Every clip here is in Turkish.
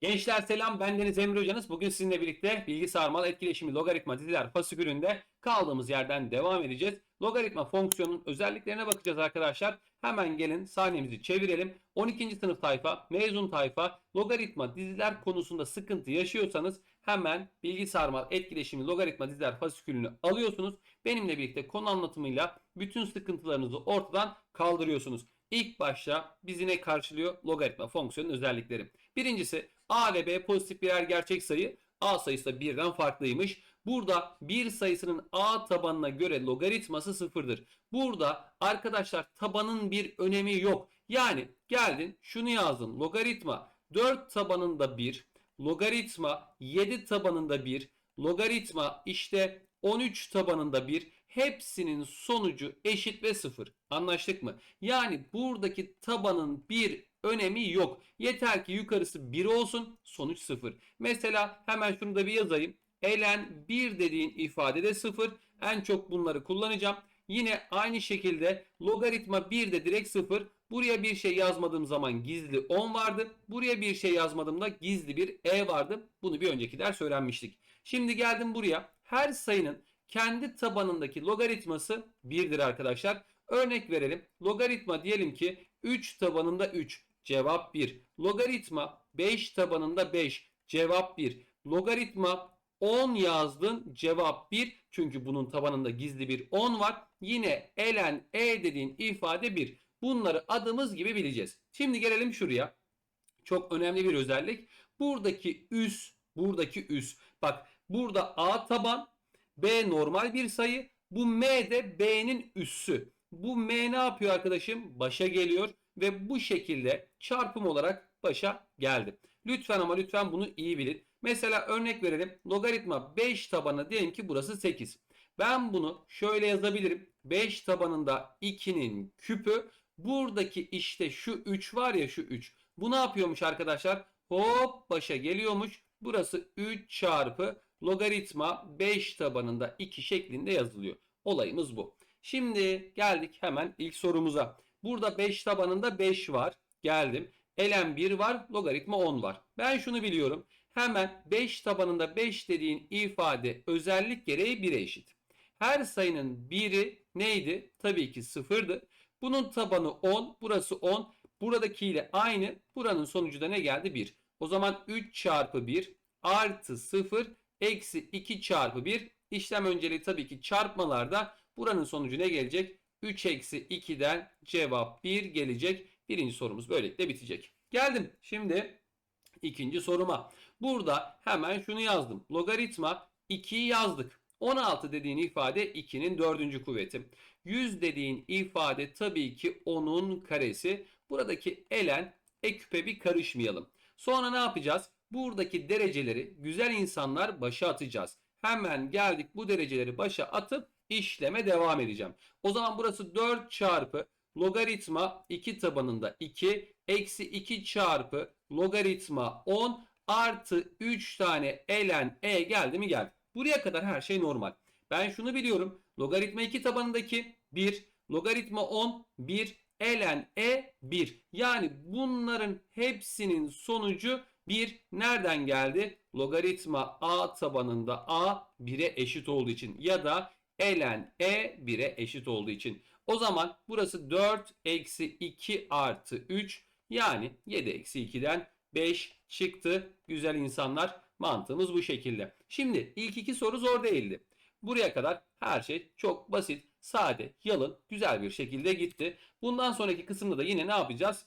Gençler selam ben Deniz Emre Hocanız. Bugün sizinle birlikte bilgi sarmal etkileşimi logaritma diziler fasikülünde kaldığımız yerden devam edeceğiz. Logaritma fonksiyonun özelliklerine bakacağız arkadaşlar. Hemen gelin sahnemizi çevirelim. 12. sınıf tayfa, mezun tayfa logaritma diziler konusunda sıkıntı yaşıyorsanız hemen bilgi sarmal etkileşimi logaritma diziler fasikülünü alıyorsunuz. Benimle birlikte konu anlatımıyla bütün sıkıntılarınızı ortadan kaldırıyorsunuz. İlk başta bizi ne karşılıyor? Logaritma fonksiyonun özellikleri. Birincisi A ve B pozitif birer gerçek sayı. A sayısı da birden farklıymış. Burada bir sayısının A tabanına göre logaritması sıfırdır. Burada arkadaşlar tabanın bir önemi yok. Yani geldin şunu yazdın. Logaritma 4 tabanında 1, logaritma 7 tabanında 1, logaritma işte 13 tabanında 1 hepsinin sonucu eşit ve sıfır. Anlaştık mı? Yani buradaki tabanın bir önemi yok. Yeter ki yukarısı 1 olsun sonuç 0. Mesela hemen şunu da bir yazayım. Elen 1 dediğin ifadede 0. En çok bunları kullanacağım. Yine aynı şekilde logaritma 1 de direkt 0. Buraya bir şey yazmadığım zaman gizli 10 vardı. Buraya bir şey yazmadığımda gizli bir e vardı. Bunu bir önceki ders öğrenmiştik. Şimdi geldim buraya. Her sayının kendi tabanındaki logaritması 1'dir arkadaşlar. Örnek verelim. Logaritma diyelim ki 3 tabanında 3. Cevap 1. Logaritma 5 tabanında 5. Cevap 1. Logaritma 10 yazdın. Cevap 1. Çünkü bunun tabanında gizli bir 10 var. Yine elen e dediğin ifade 1. Bunları adımız gibi bileceğiz. Şimdi gelelim şuraya. Çok önemli bir özellik. Buradaki üs, buradaki üs. Bak burada A taban, B normal bir sayı. Bu M de B'nin üssü. Bu M ne yapıyor arkadaşım? Başa geliyor ve bu şekilde çarpım olarak başa geldi. Lütfen ama lütfen bunu iyi bilin. Mesela örnek verelim. Logaritma 5 tabanı diyelim ki burası 8. Ben bunu şöyle yazabilirim. 5 tabanında 2'nin küpü. Buradaki işte şu 3 var ya şu 3. Bu ne yapıyormuş arkadaşlar? Hop başa geliyormuş. Burası 3 çarpı logaritma 5 tabanında 2 şeklinde yazılıyor. Olayımız bu. Şimdi geldik hemen ilk sorumuza. Burada 5 tabanında 5 var. Geldim. Elen 1 var. Logaritma 10 var. Ben şunu biliyorum. Hemen 5 tabanında 5 dediğin ifade özellik gereği 1'e eşit. Her sayının biri neydi? Tabii ki sıfırdı. Bunun tabanı 10. Burası 10. Buradakiyle aynı. Buranın sonucu da ne geldi? 1. O zaman 3 çarpı 1 artı 0 eksi 2 çarpı 1. İşlem önceliği tabii ki çarpmalarda buranın sonucu ne gelecek? 3 eksi 2'den cevap 1 gelecek. Birinci sorumuz böylelikle bitecek. Geldim şimdi ikinci soruma. Burada hemen şunu yazdım. Logaritma 2'yi yazdık. 16 dediğin ifade 2'nin dördüncü kuvveti. 100 dediğin ifade tabii ki 10'un karesi. Buradaki elen e bir karışmayalım. Sonra ne yapacağız? Buradaki dereceleri güzel insanlar başa atacağız. Hemen geldik bu dereceleri başa atıp işleme devam edeceğim. O zaman burası 4 çarpı logaritma 2 tabanında 2 eksi 2 çarpı logaritma 10 artı 3 tane elen e geldi mi geldi. Buraya kadar her şey normal. Ben şunu biliyorum. Logaritma 2 tabanındaki 1, logaritma 10 1, elen e 1. Yani bunların hepsinin sonucu 1 nereden geldi? Logaritma a tabanında a 1'e eşit olduğu için ya da elen e 1'e eşit olduğu için. O zaman burası 4 eksi 2 artı 3 yani 7 eksi 2'den 5 çıktı. Güzel insanlar mantığımız bu şekilde. Şimdi ilk iki soru zor değildi. Buraya kadar her şey çok basit, sade, yalın, güzel bir şekilde gitti. Bundan sonraki kısımda da yine ne yapacağız?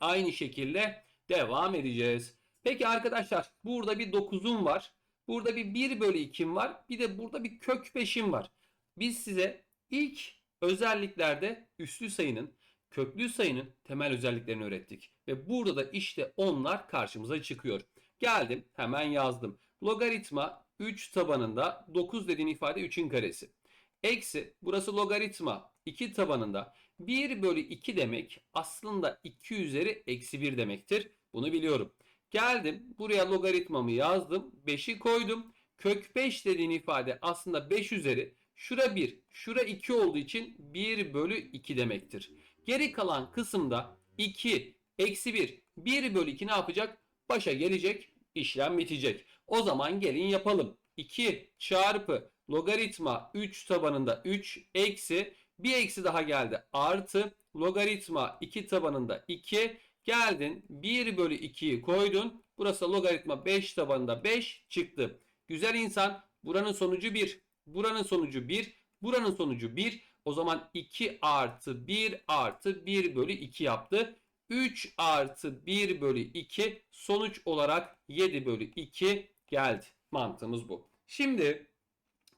Aynı şekilde devam edeceğiz. Peki arkadaşlar burada bir 9'um var. Burada bir 1 bölü 2'm var. Bir de burada bir kök 5'im var. Biz size ilk özelliklerde üslü sayının, köklü sayının temel özelliklerini öğrettik. Ve burada da işte onlar karşımıza çıkıyor. Geldim hemen yazdım. Logaritma 3 tabanında 9 dediğin ifade 3'ün karesi. Eksi burası logaritma 2 tabanında 1 bölü 2 demek aslında 2 üzeri eksi 1 demektir. Bunu biliyorum. Geldim buraya logaritmamı yazdım. 5'i koydum. Kök 5 dediğin ifade aslında 5 üzeri. Şura 1, şura 2 olduğu için 1 bölü 2 demektir. Geri kalan kısımda 2, eksi 1, 1 bölü 2 ne yapacak? başa gelecek, işlem bitecek. O zaman gelin yapalım. 2 çarpı logaritma 3 tabanında 3 eksi bir eksi daha geldi artı logaritma 2 tabanında 2 geldin 1 bölü 2'yi koydun. Burası logaritma 5 tabanında 5 çıktı. Güzel insan buranın sonucu 1. Buranın sonucu 1. Buranın sonucu 1. O zaman 2 artı 1 artı 1 bölü 2 yaptı. 3 artı 1 bölü 2 sonuç olarak 7 bölü 2 geldi. Mantığımız bu. Şimdi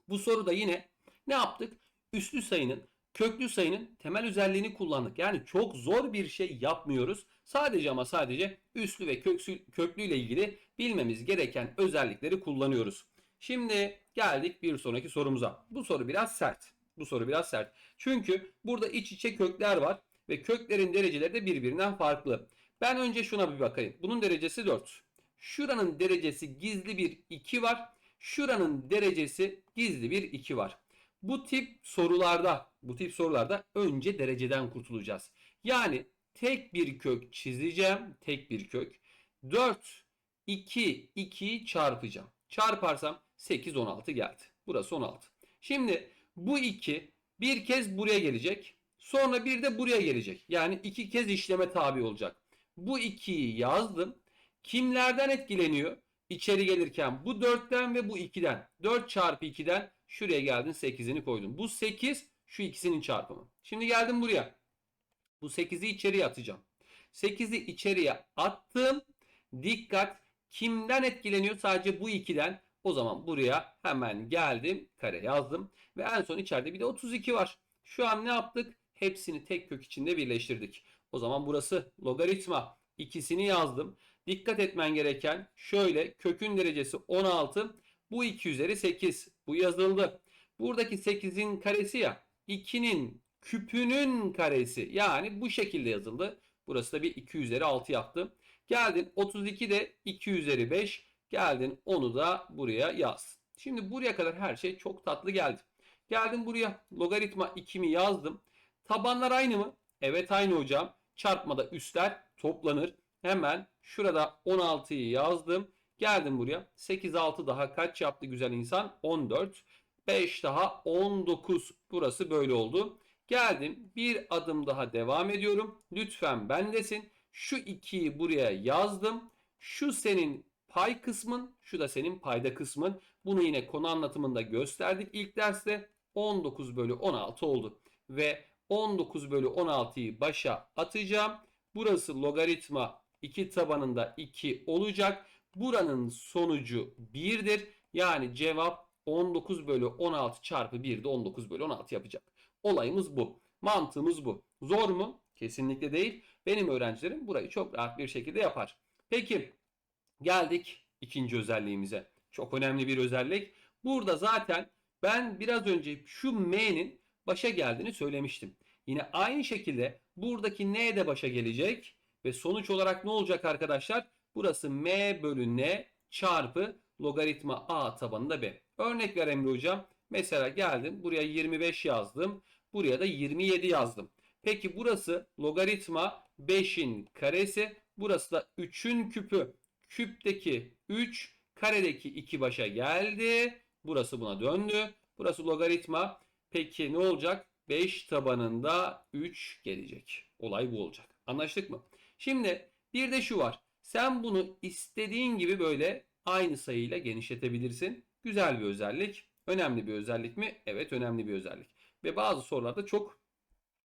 bu soruda yine ne yaptık? Üslü sayının köklü sayının temel özelliğini kullandık. Yani çok zor bir şey yapmıyoruz. Sadece ama sadece üslü ve köksü, köklü ile ilgili bilmemiz gereken özellikleri kullanıyoruz. Şimdi geldik bir sonraki sorumuza. Bu soru biraz sert. Bu soru biraz sert. Çünkü burada iç içe kökler var ve köklerin dereceleri de birbirinden farklı. Ben önce şuna bir bakayım. Bunun derecesi 4. Şuranın derecesi gizli bir 2 var. Şuranın derecesi gizli bir 2 var. Bu tip sorularda, bu tip sorularda önce dereceden kurtulacağız. Yani tek bir kök çizeceğim. Tek bir kök. 4, 2, 2'yi çarpacağım. Çarparsam 8, 16 geldi. Burası 16. Şimdi bu 2 bir kez buraya gelecek. Sonra bir de buraya gelecek. Yani iki kez işleme tabi olacak. Bu 2'yi yazdım. Kimlerden etkileniyor? İçeri gelirken bu 4'ten ve bu 2'den. 4 çarpı 2'den şuraya geldin 8'ini koydum. Bu 8 şu ikisinin çarpımı. Şimdi geldim buraya. Bu 8'i içeriye atacağım. 8'i içeriye attım. Dikkat kimden etkileniyor? Sadece bu 2'den. O zaman buraya hemen geldim. Kare yazdım. Ve en son içeride bir de 32 var. Şu an ne yaptık? Hepsini tek kök içinde birleştirdik. O zaman burası logaritma. İkisini yazdım. Dikkat etmen gereken şöyle kökün derecesi 16. Bu 2 üzeri 8. Bu yazıldı. Buradaki 8'in karesi ya 2'nin küpünün karesi. Yani bu şekilde yazıldı. Burası da bir 2 üzeri 6 yaptı. Geldin 32 de 2 üzeri 5. Geldin onu da buraya yaz. Şimdi buraya kadar her şey çok tatlı geldi. Geldim buraya logaritma 2'mi yazdım. Tabanlar aynı mı? Evet aynı hocam. Çarpmada üstler toplanır. Hemen şurada 16'yı yazdım. Geldim buraya. 8 6 daha kaç yaptı güzel insan? 14. 5 daha 19. Burası böyle oldu. Geldim. Bir adım daha devam ediyorum. Lütfen bendesin. Şu 2'yi buraya yazdım. Şu senin pay kısmın, şu da senin payda kısmın. Bunu yine konu anlatımında gösterdik ilk derste. 19 bölü 16 oldu. Ve 19 bölü 16'yı başa atacağım. Burası logaritma 2 tabanında 2 olacak. Buranın sonucu 1'dir. Yani cevap 19 bölü 16 çarpı 1 de 19 bölü 16 yapacak. Olayımız bu. Mantığımız bu. Zor mu? Kesinlikle değil. Benim öğrencilerim burayı çok rahat bir şekilde yapar. Peki geldik ikinci özelliğimize. Çok önemli bir özellik. Burada zaten ben biraz önce şu m'nin başa geldiğini söylemiştim. Yine aynı şekilde buradaki n de başa gelecek ve sonuç olarak ne olacak arkadaşlar? Burası m bölü n çarpı logaritma a tabanında b. Örnek ver Emre hocam. Mesela geldim buraya 25 yazdım. Buraya da 27 yazdım. Peki burası logaritma 5'in karesi. Burası da 3'ün küpü. Küpteki 3 karedeki 2 başa geldi. Burası buna döndü. Burası logaritma. Peki ne olacak? 5 tabanında 3 gelecek. Olay bu olacak. Anlaştık mı? Şimdi bir de şu var. Sen bunu istediğin gibi böyle aynı sayıyla genişletebilirsin. Güzel bir özellik. Önemli bir özellik mi? Evet önemli bir özellik. Ve bazı sorularda çok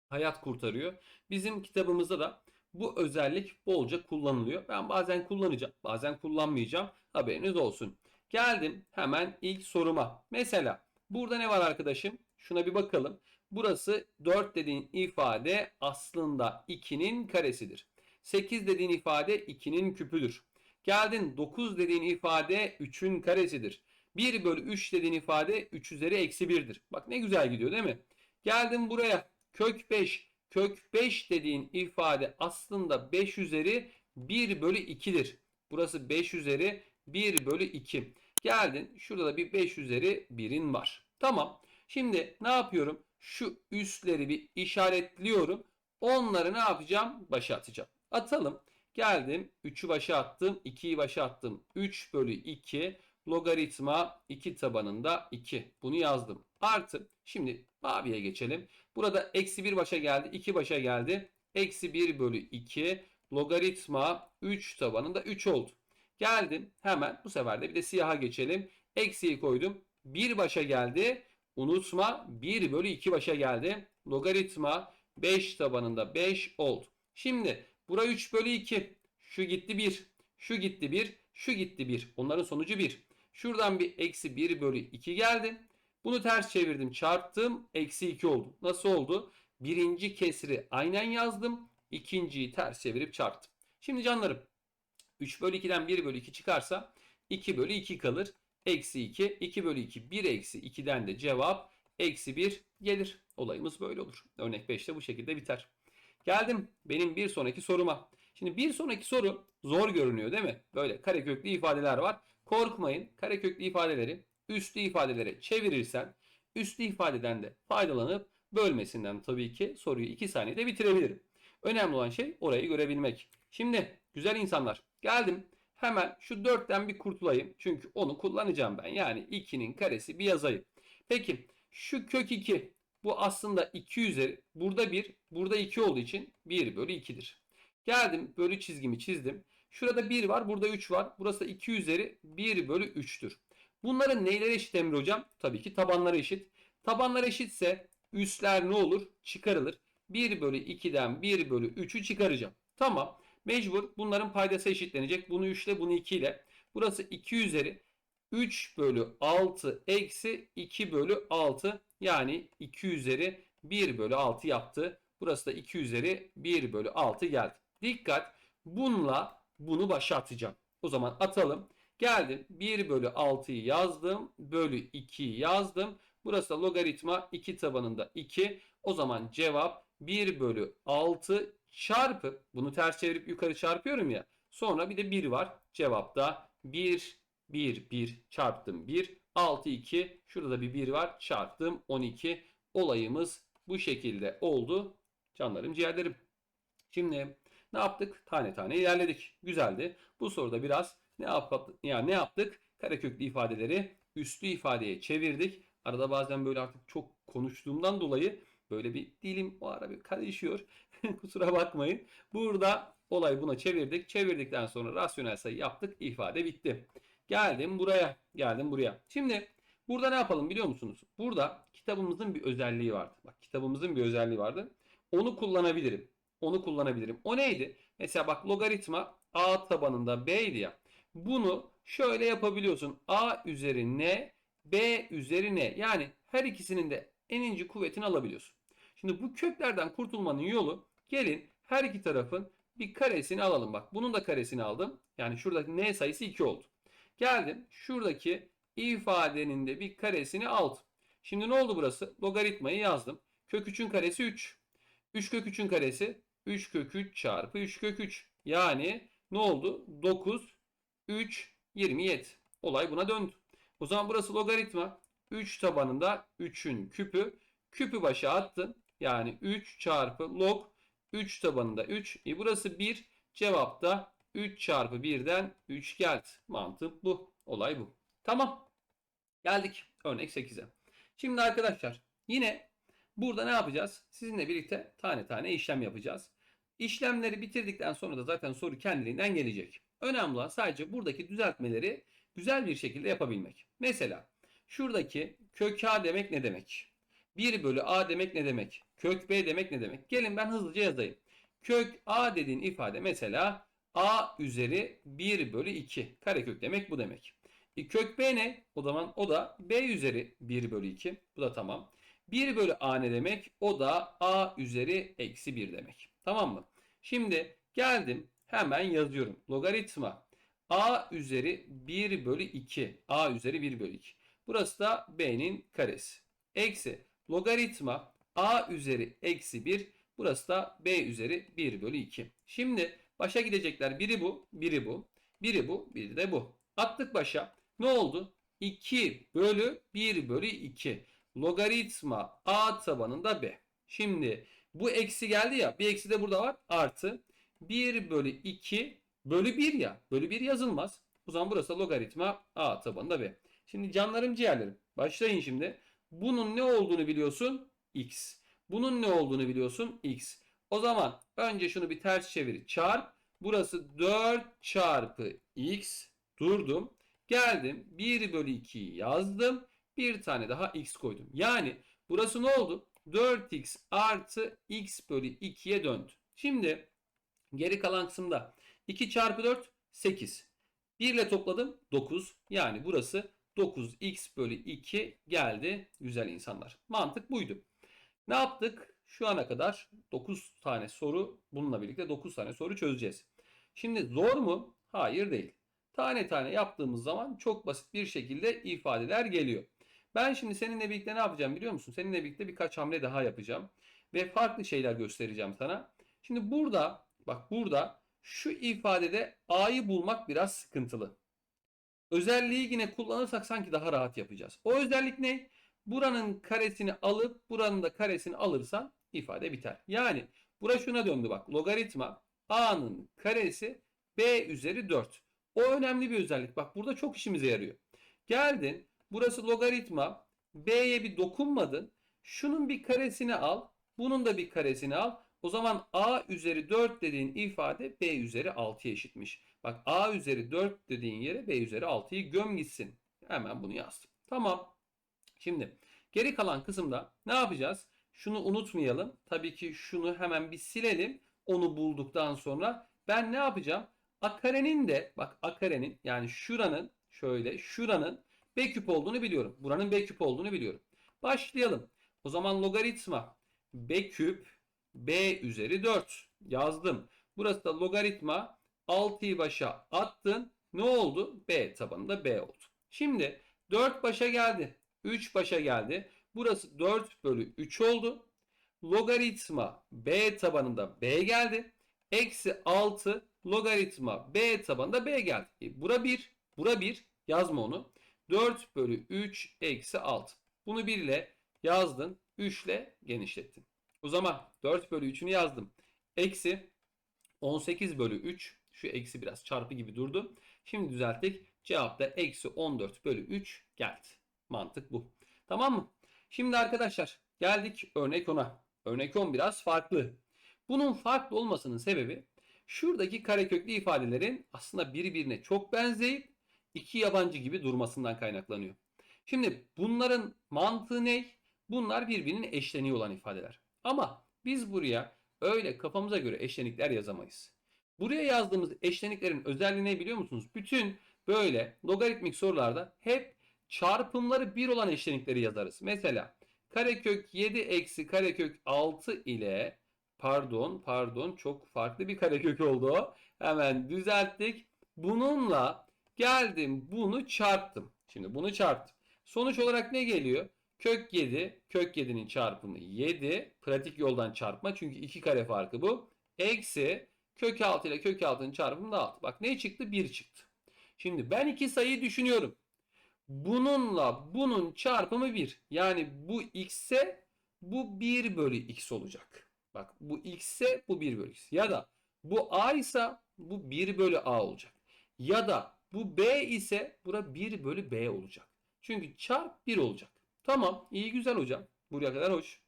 hayat kurtarıyor. Bizim kitabımızda da bu özellik bolca kullanılıyor. Ben bazen kullanacağım, bazen kullanmayacağım. Haberiniz olsun. Geldim hemen ilk soruma. Mesela burada ne var arkadaşım? Şuna bir bakalım. Burası 4 dediğin ifade aslında 2'nin karesidir. 8 dediğin ifade 2'nin küpüdür. Geldin 9 dediğin ifade 3'ün karesidir. 1 bölü 3 dediğin ifade 3 üzeri eksi 1'dir. Bak ne güzel gidiyor değil mi? Geldim buraya kök 5. Kök 5 dediğin ifade aslında 5 üzeri 1 bölü 2'dir. Burası 5 üzeri 1 bölü 2. Geldin şurada da bir 5 üzeri 1'in var. Tamam. Şimdi ne yapıyorum? Şu üstleri bir işaretliyorum. Onları ne yapacağım? Başa atacağım. Atalım. Geldim 3'ü başa attım. 2'yi başa attım. 3 bölü 2 logaritma 2 tabanında 2. Bunu yazdım. Artı şimdi maviye geçelim. Burada eksi 1 başa geldi. 2 başa geldi. Eksi 1 bölü 2 logaritma 3 tabanında 3 oldu. Geldim hemen bu sefer de bir de siyaha geçelim. Eksiyi koydum. 1 başa geldi. Unutma 1 bölü 2 başa geldi. Logaritma 5 tabanında 5 oldu. Şimdi bura 3 bölü 2. Şu gitti 1. Şu gitti 1. Şu gitti 1. Onların sonucu 1. Şuradan bir eksi 1 bölü 2 geldi. Bunu ters çevirdim çarptım. Eksi 2 oldu. Nasıl oldu? Birinci kesri aynen yazdım. İkinciyi ters çevirip çarptım. Şimdi canlarım 3 bölü 2'den 1 bölü 2 çıkarsa 2 bölü 2 kalır. Eksi 2. 2 bölü 2 1 eksi 2'den de cevap eksi 1 gelir. Olayımız böyle olur. Örnek 5'te bu şekilde biter. Geldim benim bir sonraki soruma. Şimdi bir sonraki soru zor görünüyor değil mi? Böyle kareköklü ifadeler var. Korkmayın kareköklü ifadeleri üslü ifadelere çevirirsen üslü ifadeden de faydalanıp bölmesinden tabii ki soruyu 2 saniyede bitirebilirim. Önemli olan şey orayı görebilmek. Şimdi güzel insanlar geldim. Hemen şu 4'ten bir kurtulayım. Çünkü onu kullanacağım ben. Yani 2'nin karesi bir yazayım. Peki şu kök 2 bu aslında 2 üzeri. Burada 1, burada 2 olduğu için 1 bölü 2'dir. Geldim bölü çizgimi çizdim. Şurada 1 var, burada 3 var. Burası da 2 üzeri 1 bölü 3'tür. Bunların neyleri eşit Emre hocam? Tabii ki tabanları eşit. Tabanlar eşitse üstler ne olur? Çıkarılır. 1 bölü 2'den 1 bölü 3'ü çıkaracağım. Tamam. Mecbur bunların paydası eşitlenecek. Bunu 3 ile bunu 2 ile. Burası 2 üzeri 3 bölü 6 eksi 2 bölü 6 yani 2 üzeri 1 bölü 6 yaptı. Burası da 2 üzeri 1 bölü 6 geldi. Dikkat bununla bunu başa atacağım. O zaman atalım. Geldim 1 bölü 6'yı yazdım. Bölü 2'yi yazdım. Burası da logaritma 2 tabanında 2. O zaman cevap 1 bölü 6 çarpı bunu ters çevirip yukarı çarpıyorum ya. Sonra bir de 1 var. Cevapta 1 1 1 çarptım 1 6 2 şurada da bir 1 var çarptım 12 olayımız bu şekilde oldu canlarım ciğerlerim. Şimdi ne yaptık? Tane tane ilerledik. Güzeldi. Bu soruda biraz ne yaptık? Ya ne yaptık? Kareköklü ifadeleri üslü ifadeye çevirdik. Arada bazen böyle artık çok konuştuğumdan dolayı böyle bir dilim o ara bir karışıyor. Kusura bakmayın. Burada olay buna çevirdik. Çevirdikten sonra rasyonel sayı yaptık. İfade bitti. Geldim buraya. Geldim buraya. Şimdi burada ne yapalım biliyor musunuz? Burada kitabımızın bir özelliği vardı. Bak kitabımızın bir özelliği vardı. Onu kullanabilirim. Onu kullanabilirim. O neydi? Mesela bak logaritma a tabanında b'ydi ya. Bunu şöyle yapabiliyorsun. a üzeri n, b üzeri n. Yani her ikisinin de en ince kuvvetini alabiliyorsun. Şimdi bu köklerden kurtulmanın yolu gelin her iki tarafın bir karesini alalım. Bak bunun da karesini aldım. Yani şuradaki n sayısı 2 oldu. Geldim şuradaki ifadenin de bir karesini aldım. Şimdi ne oldu burası? Logaritmayı yazdım. Kök 3'ün karesi 3. 3 kök 3'ün karesi 3 kök 3 çarpı 3 kök 3. Yani ne oldu? 9, 3, 27. Olay buna döndü. O zaman burası logaritma. 3 tabanında 3'ün küpü. Küpü başa attın. Yani 3 çarpı log 3 tabanında 3. E burası 1. Cevap da 3 çarpı 1'den 3 geldi. Mantık bu. Olay bu. Tamam. Geldik örnek 8'e. Şimdi arkadaşlar yine burada ne yapacağız? Sizinle birlikte tane tane işlem yapacağız. İşlemleri bitirdikten sonra da zaten soru kendiliğinden gelecek. Önemli olan sadece buradaki düzeltmeleri güzel bir şekilde yapabilmek. Mesela şuradaki kök a demek ne demek? 1 bölü a demek ne demek? Kök b demek ne demek? Gelin ben hızlıca yazayım. Kök a dediğin ifade mesela a üzeri 1 bölü 2. Karekök demek bu demek. E, kök b ne? O zaman o da b üzeri 1 bölü 2. Bu da tamam. 1 bölü a ne demek? O da a üzeri eksi 1 demek. Tamam mı? Şimdi geldim hemen yazıyorum. Logaritma a üzeri 1 bölü 2. a üzeri 1 bölü 2. Burası da b'nin karesi. Eksi logaritma a üzeri eksi 1. Burası da b üzeri 1 bölü 2. Şimdi başa gidecekler. Biri bu, biri bu. Biri bu, biri de bu. Attık başa. Ne oldu? 2 bölü 1 bölü 2. Logaritma a tabanında b. Şimdi bu eksi geldi ya. Bir eksi de burada var. Artı. 1 bölü 2 bölü 1 ya. Bölü 1 yazılmaz. O zaman burası logaritma a tabanında b. Şimdi canlarım ciğerlerim. Başlayın şimdi. Bunun ne olduğunu biliyorsun? x. Bunun ne olduğunu biliyorsun? x. O zaman önce şunu bir ters çevir. Çarp. Burası 4 çarpı x. Durdum. Geldim. 1 bölü 2'yi yazdım. Bir tane daha x koydum. Yani burası ne oldu? 4x artı x bölü 2'ye döndü. Şimdi geri kalan kısımda 2 çarpı 4 8. 1 ile topladım 9. Yani burası 9x bölü 2 geldi güzel insanlar. Mantık buydu. Ne yaptık? Şu ana kadar 9 tane soru bununla birlikte 9 tane soru çözeceğiz. Şimdi zor mu? Hayır değil. Tane tane yaptığımız zaman çok basit bir şekilde ifadeler geliyor. Ben şimdi seninle birlikte ne yapacağım biliyor musun? Seninle birlikte birkaç hamle daha yapacağım. Ve farklı şeyler göstereceğim sana. Şimdi burada bak burada şu ifadede a'yı bulmak biraz sıkıntılı. Özelliği yine kullanırsak sanki daha rahat yapacağız. O özellik ne? Buranın karesini alıp buranın da karesini alırsan ifade biter. Yani bura şuna döndü bak. Logaritma a'nın karesi b üzeri 4. O önemli bir özellik. Bak burada çok işimize yarıyor. Geldin. Burası logaritma. B'ye bir dokunmadın. Şunun bir karesini al. Bunun da bir karesini al. O zaman a üzeri 4 dediğin ifade b üzeri 6'ya eşitmiş. Bak a üzeri 4 dediğin yere b üzeri 6'yı göm gitsin. Hemen bunu yazdım. Tamam. Şimdi geri kalan kısımda ne yapacağız? Şunu unutmayalım. Tabii ki şunu hemen bir silelim. Onu bulduktan sonra ben ne yapacağım? A karenin de bak A karenin yani şuranın şöyle şuranın B küp olduğunu biliyorum. Buranın B küp olduğunu biliyorum. Başlayalım. O zaman logaritma B küp B üzeri 4 yazdım. Burası da logaritma 6'yı başa attın. Ne oldu? B tabanında B oldu. Şimdi 4 başa geldi. 3 başa geldi. Burası 4 bölü 3 oldu. Logaritma B tabanında B geldi. Eksi 6 logaritma B tabanında B geldi. E, bura 1. Bura 1. Yazma onu. 4 bölü 3 eksi 6. Bunu 1 ile yazdın. 3 ile genişlettin. O zaman 4 bölü 3'ünü yazdım. Eksi 18 bölü 3. Şu eksi biraz çarpı gibi durdu. Şimdi düzelttik. Cevap da eksi 14 bölü 3 geldi. Mantık bu. Tamam mı? Şimdi arkadaşlar geldik örnek 10'a. Örnek 10 biraz farklı. Bunun farklı olmasının sebebi şuradaki kareköklü ifadelerin aslında birbirine çok benzeyip iki yabancı gibi durmasından kaynaklanıyor. Şimdi bunların mantığı ne? Bunlar birbirinin eşleniği olan ifadeler. Ama biz buraya öyle kafamıza göre eşlenikler yazamayız. Buraya yazdığımız eşleniklerin özelliği ne biliyor musunuz? Bütün böyle logaritmik sorularda hep çarpımları 1 olan eşlenikleri yazarız. Mesela karekök 7 eksi karekök 6 ile pardon pardon çok farklı bir karekök oldu. Hemen düzelttik. Bununla geldim bunu çarptım. Şimdi bunu çarptım. Sonuç olarak ne geliyor? Kök 7, kök 7'nin çarpımı 7. Pratik yoldan çarpma çünkü 2 kare farkı bu. Eksi kök 6 ile kök 6'nın çarpımı da 6. Bak ne çıktı? 1 çıktı. Şimdi ben iki sayıyı düşünüyorum. Bununla bunun çarpımı 1. Yani bu x'e bu 1 bölü x olacak. Bak bu x'e bu 1 bölü x. Ya da bu a ise bu 1 bölü a olacak. Ya da bu b ise bura 1 bölü b olacak. Çünkü çarp 1 olacak. Tamam iyi güzel hocam. Buraya kadar hoş.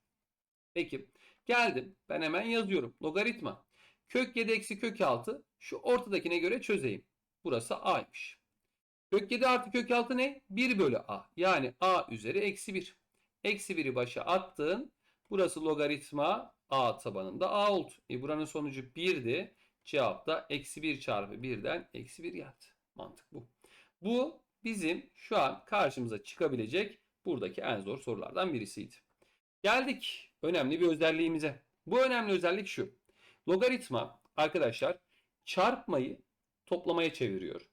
Peki geldim. Ben hemen yazıyorum. Logaritma. Kök 7 eksi kök 6. Şu ortadakine göre çözeyim. Burası a'ymış. Kök 7 artı kök 6 ne? 1 bölü a. Yani a üzeri eksi 1. Eksi 1'i başa attın. Burası logaritma a tabanında a oldu. E buranın sonucu 1'di. Cevap da eksi 1 çarpı 1'den eksi 1 geldi. Mantık bu. Bu bizim şu an karşımıza çıkabilecek buradaki en zor sorulardan birisiydi. Geldik önemli bir özelliğimize. Bu önemli özellik şu. Logaritma arkadaşlar çarpmayı toplamaya çeviriyor.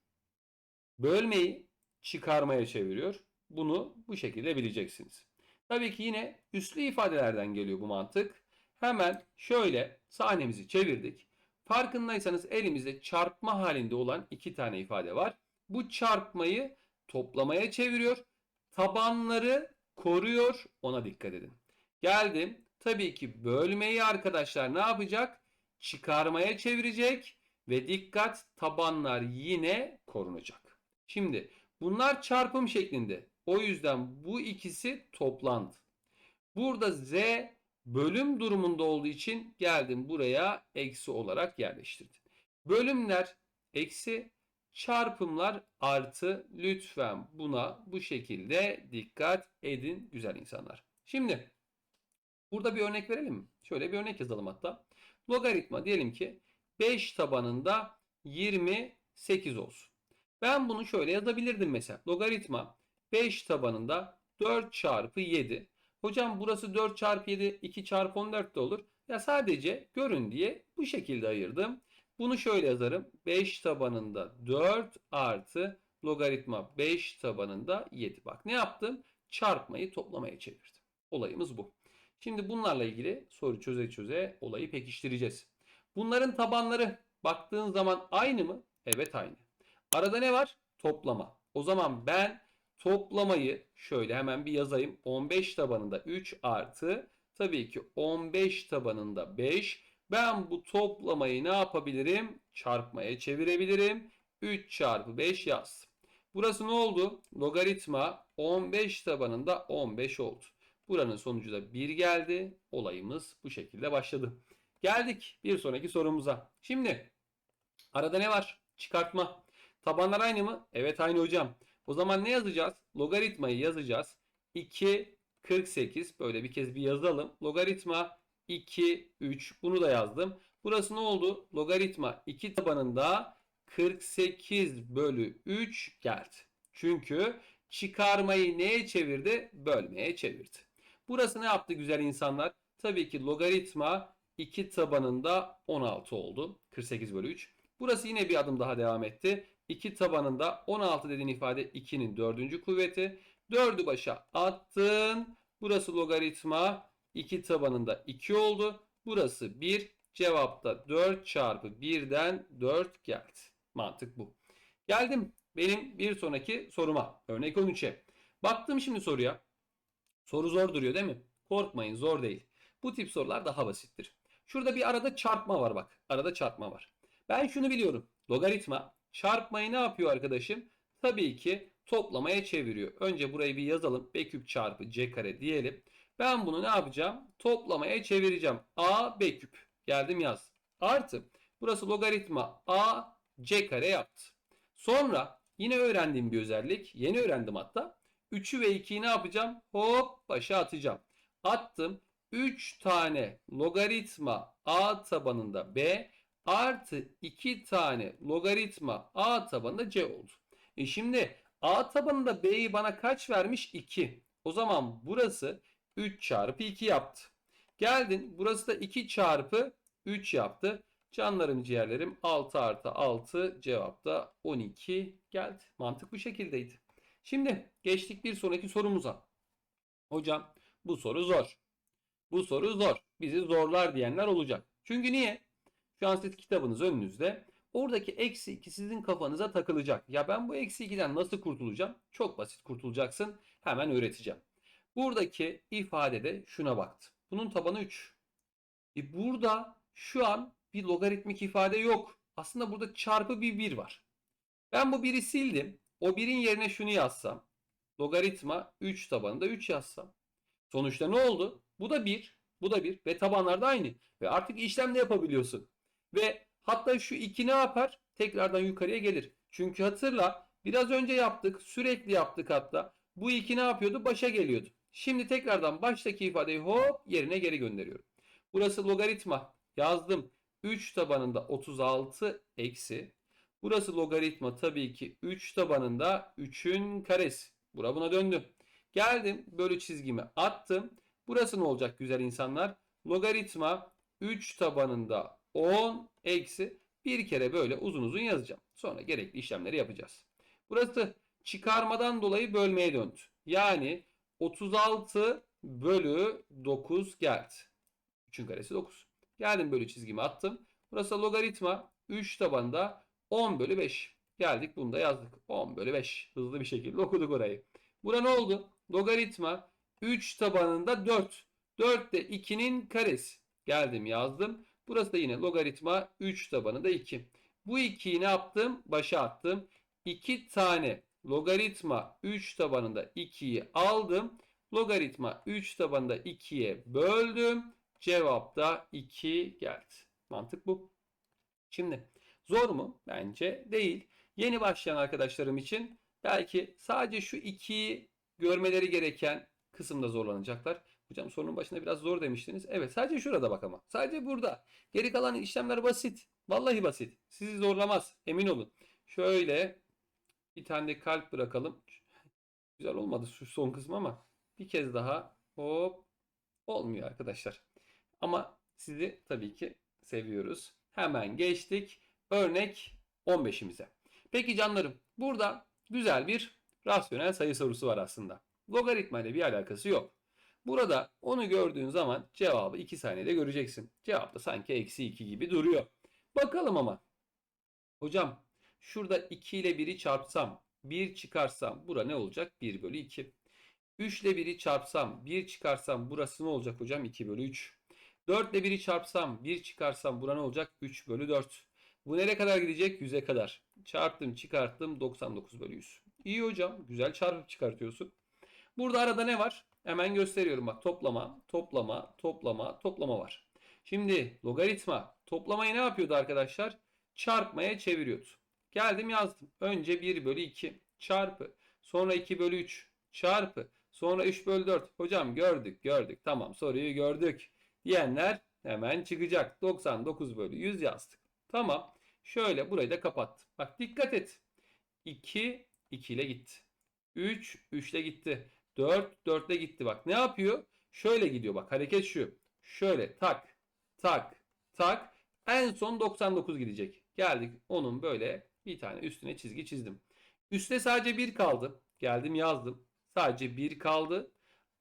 Bölmeyi çıkarmaya çeviriyor. Bunu bu şekilde bileceksiniz. Tabii ki yine üslü ifadelerden geliyor bu mantık. Hemen şöyle sahnemizi çevirdik. Farkındaysanız elimizde çarpma halinde olan iki tane ifade var. Bu çarpmayı toplamaya çeviriyor. Tabanları koruyor. Ona dikkat edin. Geldim. Tabii ki bölmeyi arkadaşlar ne yapacak? çıkarmaya çevirecek ve dikkat tabanlar yine korunacak. Şimdi bunlar çarpım şeklinde. O yüzden bu ikisi toplandı. Burada z bölüm durumunda olduğu için geldim buraya eksi olarak yerleştirdim. Bölümler eksi, çarpımlar artı. Lütfen buna bu şekilde dikkat edin güzel insanlar. Şimdi burada bir örnek verelim mi? Şöyle bir örnek yazalım hatta. Logaritma diyelim ki 5 tabanında 28 olsun. Ben bunu şöyle yazabilirdim mesela. Logaritma 5 tabanında 4 çarpı 7. Hocam burası 4 çarpı 7 2 çarpı 14 de olur. Ya sadece görün diye bu şekilde ayırdım. Bunu şöyle yazarım. 5 tabanında 4 artı logaritma 5 tabanında 7. Bak ne yaptım? Çarpmayı toplamaya çevirdim. Olayımız bu. Şimdi bunlarla ilgili soru çöze çöze olayı pekiştireceğiz. Bunların tabanları baktığın zaman aynı mı? Evet aynı. Arada ne var? Toplama. O zaman ben toplamayı şöyle hemen bir yazayım. 15 tabanında 3 artı tabii ki 15 tabanında 5. Ben bu toplamayı ne yapabilirim? Çarpmaya çevirebilirim. 3 çarpı 5 yazdım. Burası ne oldu? Logaritma 15 tabanında 15 oldu. Buranın sonucu da 1 geldi. Olayımız bu şekilde başladı. Geldik bir sonraki sorumuza. Şimdi arada ne var? Çıkartma. Tabanlar aynı mı? Evet aynı hocam. O zaman ne yazacağız? Logaritmayı yazacağız. 2 48 böyle bir kez bir yazalım. Logaritma 2 3 bunu da yazdım. Burası ne oldu? Logaritma 2 tabanında 48 bölü 3 geldi. Çünkü çıkarmayı neye çevirdi? Bölmeye çevirdi. Burası ne yaptı güzel insanlar? Tabii ki logaritma 2 tabanında 16 oldu. 48 bölü 3. Burası yine bir adım daha devam etti. 2 tabanında 16 dediğin ifade 2'nin 4. kuvveti. 4'ü başa attın. Burası logaritma 2 tabanında 2 oldu. Burası 1. Cevapta 4 çarpı 1'den 4 geldi. Mantık bu. Geldim benim bir sonraki soruma. Örnek 13'e. Baktım şimdi soruya. Soru zor duruyor değil mi? Korkmayın zor değil. Bu tip sorular daha basittir. Şurada bir arada çarpma var bak. Arada çarpma var. Ben şunu biliyorum. Logaritma çarpmayı ne yapıyor arkadaşım? Tabii ki toplamaya çeviriyor. Önce burayı bir yazalım. B küp çarpı C kare diyelim. Ben bunu ne yapacağım? Toplamaya çevireceğim. A B küp. Geldim yaz. Artı. Burası logaritma A C kare yaptı. Sonra yine öğrendiğim bir özellik. Yeni öğrendim hatta. 3'ü ve 2'yi ne yapacağım? Hop başa atacağım. Attım. 3 tane logaritma A tabanında B artı 2 tane logaritma A tabanında C oldu. E şimdi A tabanında B'yi bana kaç vermiş? 2. O zaman burası 3 çarpı 2 yaptı. Geldin burası da 2 çarpı 3 yaptı. Canlarım ciğerlerim 6 artı 6 cevapta 12 geldi. Mantık bu şekildeydi. Şimdi geçtik bir sonraki sorumuza. Hocam bu soru zor. Bu soru zor. Bizi zorlar diyenler olacak. Çünkü niye? Şu kitabınız önünüzde. Oradaki eksi 2 sizin kafanıza takılacak. Ya ben bu eksi 2'den nasıl kurtulacağım? Çok basit kurtulacaksın. Hemen öğreteceğim. Buradaki ifadede şuna baktı. Bunun tabanı 3. E burada şu an bir logaritmik ifade yok. Aslında burada çarpı bir 1 var. Ben bu 1'i sildim. O 1'in yerine şunu yazsam. Logaritma 3 tabanında 3 yazsam. Sonuçta ne oldu? Bu da 1. Bu da 1. Ve tabanlar da aynı. Ve artık işlem de yapabiliyorsun. Ve hatta şu 2 ne yapar? Tekrardan yukarıya gelir. Çünkü hatırla biraz önce yaptık. Sürekli yaptık hatta. Bu 2 ne yapıyordu? Başa geliyordu. Şimdi tekrardan baştaki ifadeyi hop yerine geri gönderiyorum. Burası logaritma. Yazdım. 3 tabanında 36 eksi. Burası logaritma tabii ki 3 tabanında 3'ün karesi. Bura buna döndü. Geldim bölü çizgimi attım. Burası ne olacak güzel insanlar? Logaritma 3 tabanında 10 eksi bir kere böyle uzun uzun yazacağım. Sonra gerekli işlemleri yapacağız. Burası çıkarmadan dolayı bölmeye döndü. Yani 36 bölü 9 geldi. 3'ün karesi 9. Geldim bölü çizgimi attım. Burası logaritma 3 tabanında 10 bölü 5. Geldik bunu da yazdık. 10 bölü 5. Hızlı bir şekilde okuduk orayı. Bura ne oldu? Logaritma 3 tabanında 4. 4 de 2'nin karesi. Geldim yazdım. Burası da yine logaritma 3 tabanında 2. Bu 2'yi ne yaptım? Başa attım. 2 tane logaritma 3 tabanında 2'yi aldım. Logaritma 3 tabanında 2'ye böldüm. Cevap da 2 geldi. Mantık bu. Şimdi zor mu? Bence değil. Yeni başlayan arkadaşlarım için belki sadece şu 2'yi görmeleri gereken kısımda zorlanacaklar. Hocam sorunun başında biraz zor demiştiniz. Evet sadece şurada bak ama. Sadece burada. Geri kalan işlemler basit. Vallahi basit. Sizi zorlamaz. Emin olun. Şöyle bir tane de kalp bırakalım. Güzel olmadı şu son kısmı ama bir kez daha hop olmuyor arkadaşlar. Ama sizi tabii ki seviyoruz. Hemen geçtik. Örnek 15'imize. Peki canlarım burada güzel bir rasyonel sayı sorusu var aslında. Logaritma ile bir alakası yok. Burada onu gördüğün zaman cevabı 2 saniyede göreceksin. Cevap da sanki eksi 2 gibi duruyor. Bakalım ama. Hocam şurada 2 ile 1'i çarpsam 1 çıkarsam bura ne olacak? 1 bölü 2. 3 ile 1'i çarpsam 1 çıkarsam burası ne olacak hocam? 2 bölü 3. 4 ile 1'i çarpsam 1 çıkarsam bura ne olacak? 3 bölü 4. Bu nereye kadar gidecek? 100'e kadar. Çarptım çıkarttım 99 bölü 100. İyi hocam güzel çarpıp çıkartıyorsun. Burada arada ne var? Hemen gösteriyorum bak toplama, toplama, toplama, toplama var. Şimdi logaritma toplamayı ne yapıyordu arkadaşlar? Çarpmaya çeviriyordu. Geldim yazdım. Önce 1 bölü 2 çarpı. Sonra 2 bölü 3 çarpı. Sonra 3 bölü 4. Hocam gördük gördük. Tamam soruyu gördük. Diyenler hemen çıkacak. 99 bölü 100 yazdık. Tamam. Şöyle burayı da kapattım. Bak dikkat et. 2 2 ile gitti. 3 3 ile gitti. 4 4 ile gitti. Bak ne yapıyor? Şöyle gidiyor bak. Hareket şu. Şöyle tak tak tak. En son 99 gidecek. Geldik onun böyle bir tane üstüne çizgi çizdim. Üste sadece 1 kaldı. Geldim yazdım. Sadece 1 kaldı.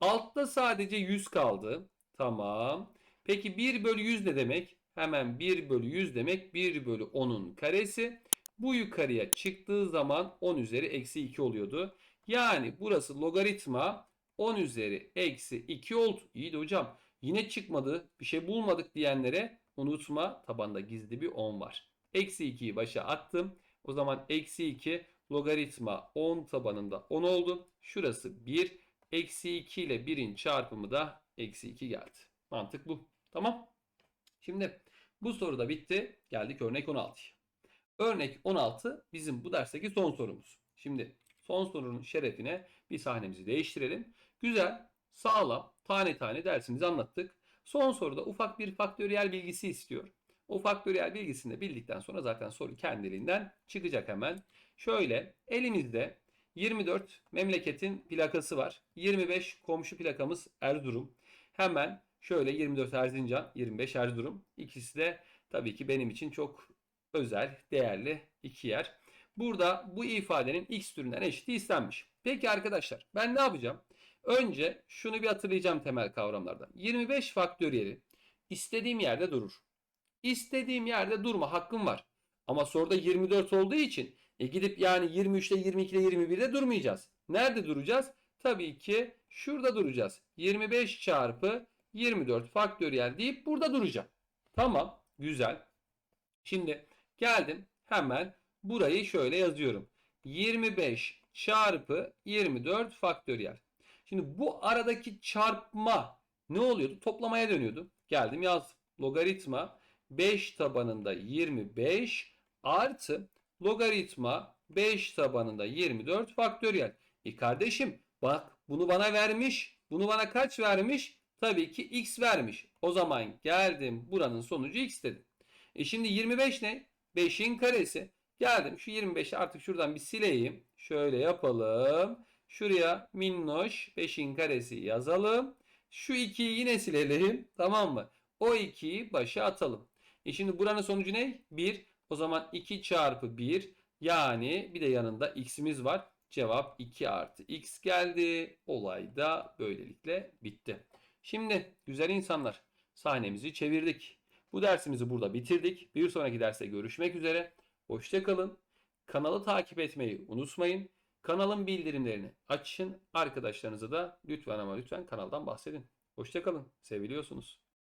Altta sadece 100 kaldı. Tamam. Peki 1 bölü 100 ne demek? Hemen 1 bölü 100 demek 1 bölü 10'un karesi. Bu yukarıya çıktığı zaman 10 üzeri eksi 2 oluyordu. Yani burası logaritma 10 üzeri eksi 2 oldu. İyi de hocam yine çıkmadı bir şey bulmadık diyenlere unutma tabanda gizli bir 10 var. Eksi 2'yi başa attım. O zaman eksi 2 logaritma 10 tabanında 10 oldu. Şurası 1. Eksi 2 ile 1'in çarpımı da eksi 2 geldi. Mantık bu. Tamam. Şimdi bu soru da bitti. Geldik örnek 16'ya. Örnek 16 bizim bu dersteki son sorumuz. Şimdi son sorunun şerefine bir sahnemizi değiştirelim. Güzel, sağlam, tane tane dersimizi anlattık. Son soruda ufak bir faktöriyel bilgisi istiyor. O faktöriyel bilgisini de bildikten sonra zaten soru kendiliğinden çıkacak hemen. Şöyle elimizde 24 memleketin plakası var. 25 komşu plakamız Erzurum. Hemen şöyle 24 Erzincan, 25 Erzurum. İkisi de tabii ki benim için çok özel, değerli iki yer. Burada bu ifadenin x türünden eşiti istenmiş. Peki arkadaşlar ben ne yapacağım? Önce şunu bir hatırlayacağım temel kavramlardan. 25 faktöriyeli istediğim yerde durur. İstediğim yerde durma hakkım var. Ama soruda 24 olduğu için e gidip yani 23'te 22'de 21'de durmayacağız. Nerede duracağız? Tabii ki şurada duracağız. 25 çarpı 24 faktöriyel deyip burada duracağım. Tamam güzel. Şimdi geldim hemen burayı şöyle yazıyorum. 25 çarpı 24 faktöriyel. Şimdi bu aradaki çarpma ne oluyordu? Toplamaya dönüyordu. Geldim yazdım. Logaritma 5 tabanında 25 artı logaritma 5 tabanında 24 faktöriyel. E kardeşim bak bunu bana vermiş. Bunu bana kaç vermiş? Tabii ki x vermiş. O zaman geldim buranın sonucu x dedim. E şimdi 25 ne? 5'in karesi. Geldim şu 25'i artık şuradan bir sileyim. Şöyle yapalım. Şuraya minnoş 5'in karesi yazalım. Şu 2'yi yine silelim. Tamam mı? O 2'yi başa atalım. E şimdi buranın sonucu ne? 1. O zaman 2 çarpı 1 yani bir de yanında x'imiz var. Cevap 2 artı x geldi. Olay da böylelikle bitti. Şimdi güzel insanlar sahnemizi çevirdik. Bu dersimizi burada bitirdik. Bir sonraki derste görüşmek üzere. Hoşçakalın. Kanalı takip etmeyi unutmayın. Kanalın bildirimlerini açın. Arkadaşlarınıza da lütfen ama lütfen kanaldan bahsedin. Hoşçakalın. Seviliyorsunuz.